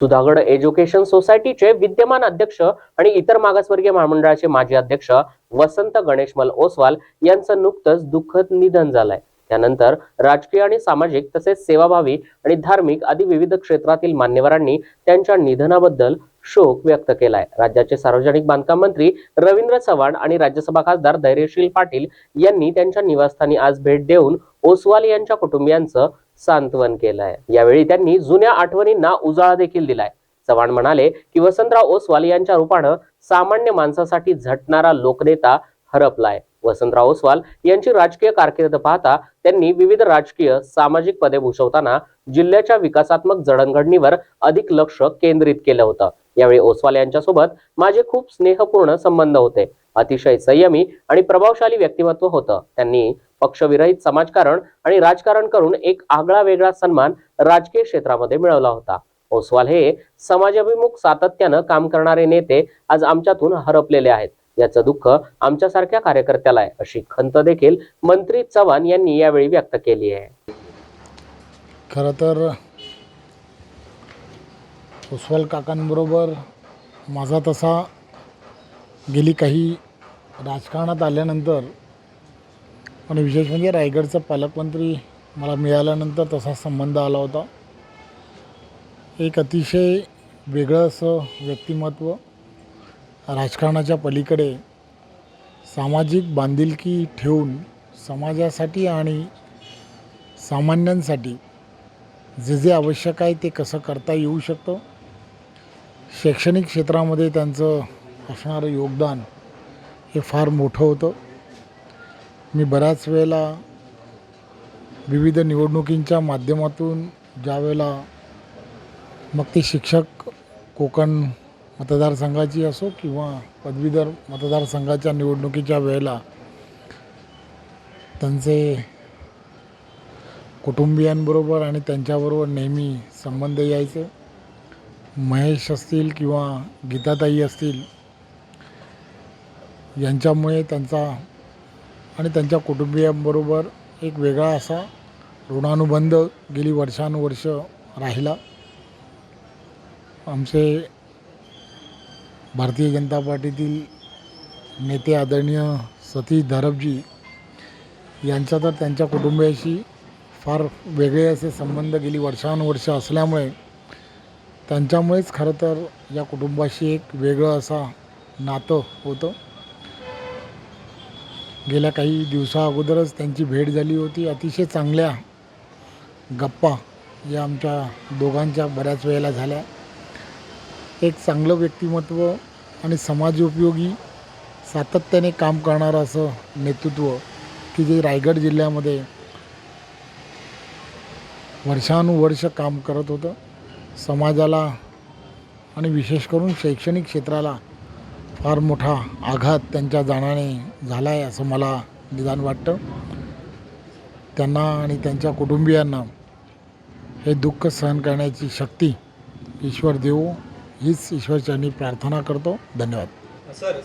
Sudhagad education सोसायटीचे विद्यमान अध्यक्ष आणि इतर मागासवर्गीय महामंडळाचे माजी अध्यक्ष वसंत गणेशमल ओसवाल यांचं नुकतंच दुःखद निधन झालंय. त्यानंतर राजकीय आणि सामाजिक तसेच सेवाभावी आणि धार्मिक आदी विविध क्षेत्रातील मान्यवरांनी त्यांच्या निधनाबद्दल शोक व्यक्त केलाय. राज्याचे सार्वजनिक बांधकाम मंत्री रवींद्र चव्हाण आणि राज्यसभा खासदार धैर्यशील पाटील यांनी त्यांच्या निवासस्थानी आज भेट देऊन ओसवाल यांच्या कुटुंबियांचं सांत्वन केलंय. यावेळी त्यांनी जुन्या आठवणींना उजाळा देखील दिलाय. चव्हाण म्हणाले की वसंतराव ओसवाल यांच्या रूपानं सामान्य माणसासाठी झटणारा लोकनेता हरपलाय. वसंतराव ओसवाल यांची राजकीय कारकीर्द पाहता त्यांनी विविध राजकीय सामाजिक पदे भूषवताना जिल्ह्याच्या विकासात्मक जडणघडणीवर अधिक लक्ष केंद्रित केलं होतं. यावेळी ओसवाल यांच्यासोबत माझे खूप स्नेहपूर्ण संबंध होते. अतिशय संयमी आणि प्रभावशाली व्यक्तिमत्व होतं. त्यांनी पक्षविरहित समाजकारण आणि राजकारण करून एक आगळा वेगळा सन्मान राजकीय क्षेत्रामध्ये मिळवला होता. ओसवाल हे समाजाभिमुख सातत्यानं काम करणारे नेते आज आमच्यातून हरपलेले आहेत. याचं दुःख आमच्यासारख्या कार्यकर्त्याला आहे अशी खंत देखील मंत्री चव्हाण यांनी यावेळी व्यक्त केली आहे. खरं तर ओसवाल काकांबरोबर माझा तसा गेली काही राजकारणात आल्यानंतर आणि विशेष म्हणजे रायगडचा पालकमंत्री मला मिळाल्यानंतर तसा संबंध आला होता. एक अतिशय वेगळं असं व्यक्तिमत्व राजकारणाच्या पलीकडे सामाजिक बांधिलकी ठेवून समाजासाठी आणि सामान्यांसाठी जे जे आवश्यक आहे ते कसं करता येऊ शकतं? शैक्षणिक क्षेत्रामध्ये त्यांचं असणारं योगदान हे फार मोठं होतं. मी बऱ्याच वेळेला विविध निवडणुकींच्या माध्यमातून ज्या वेळेला मग ते शिक्षक कोकण मतदारसंघाची असो किंवा पदवीधर मतदारसंघाच्या निवडणुकीच्या वेळेला त्यांचे कुटुंबियांबरोबर आणि त्यांच्याबरोबर नेहमी संबंध यायचे. महेश असतील किंवा गीताताई असतील यांच्यामुळे त्यांचा आणि त्यांच्या कुटुंबियांबरोबर एक वेगळा असा ऋणानुबंध गेली वर्षानुवर्ष राहिला. आमचे भारतीय जनता पार्टीतील नेते आदरणीय सतीश धारपजी यांचा तर त्यांच्या कुटुंबियाशी फार वेगळे असे संबंध गेली वर्षानुवर्ष असल्यामुळे त्यांच्यामुळेच खरं तर या कुटुंबाशी एक वेगळं असा नातं होतं. गेल्या काही दिवसा अगोदरच त्यांची भेट झाली होती. अतिशय चांगल्या गप्पा या आमच्या दोघांच्या बऱ्याच वेळेला झाल्या. एक चांगलं व्यक्तिमत्व आणि समाजोपयोगी सातत्याने काम करणारं असं नेतृत्व की जे रायगड जिल्ह्यामध्ये वर्षानुवर्ष काम करत होतं. समाजाला आणि विशेष करून शैक्षणिक क्षेत्राला फार मोठा आघात त्यांच्या जाण्याने झाला आहे असं मला निदान वाटतं. त्यांना आणि त्यांच्या कुटुंबियांना हे दुःख सहन करण्याची शक्ती ईश्वर देऊ हीच ईश्वरचरणी प्रार्थना करतो. धन्यवाद. सर